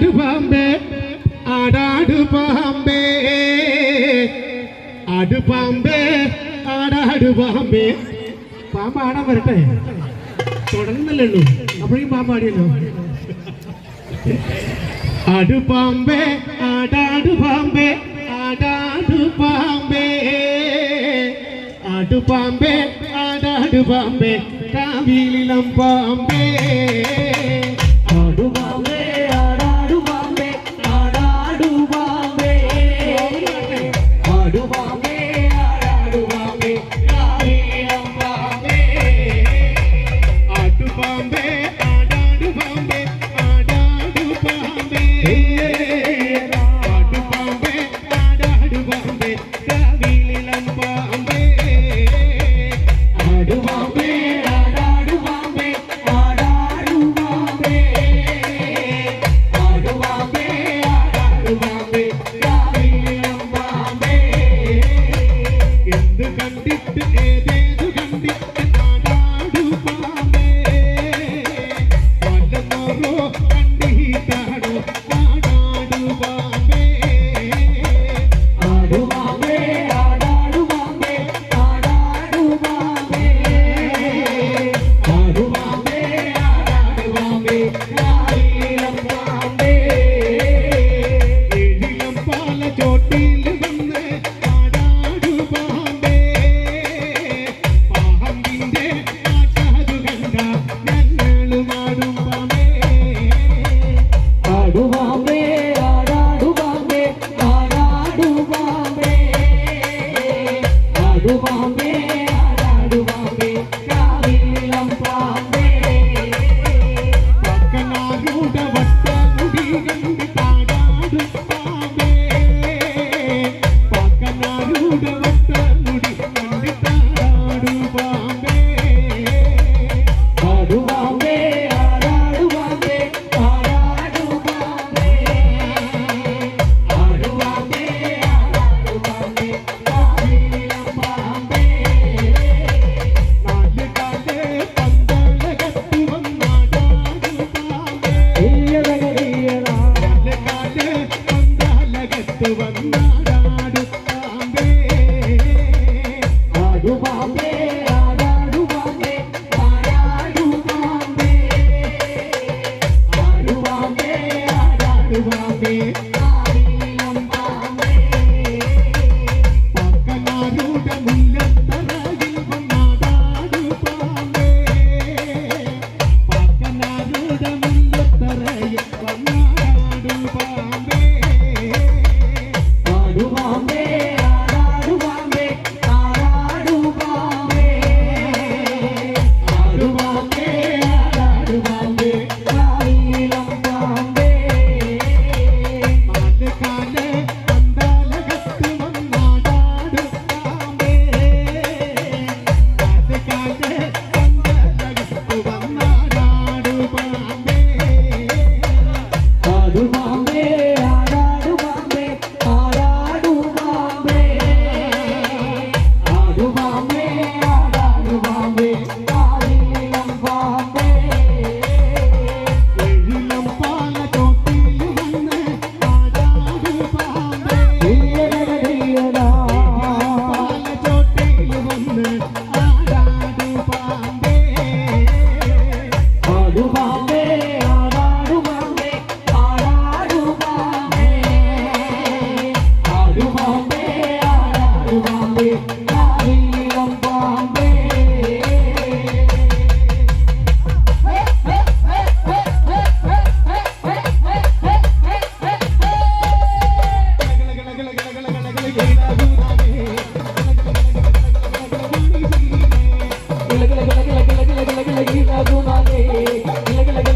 ആടാടു പാമ്പേ ആടാടു പാമ്പേ. ആടു പാമ്പേ ആടാടു പാമ്പേ. പാമ്പ് വരട്ടെ. തുടങ്ങുന്നല്ലേ ഉള്ളൂ അപ്പോഴേക്കും പാമ്പാടിയല്ലോ ആടു പാമ്പേ ആടാടു പാമ്പേ ആടാടു പാമ്പേ. ആടു പാമ്പേ ആടാടു പാമ്പേ കാവിലിളം പാമ്പേ. બાંબે આડું બાંબે. బండి బాంబే ಲಗಿ ಲಗಿ ಲಗಿ ಲಗಿ ಲಗಿ ಲಗಿ ಲಗಿ ಲಗಿ ಲಗಿ ಲಗಿ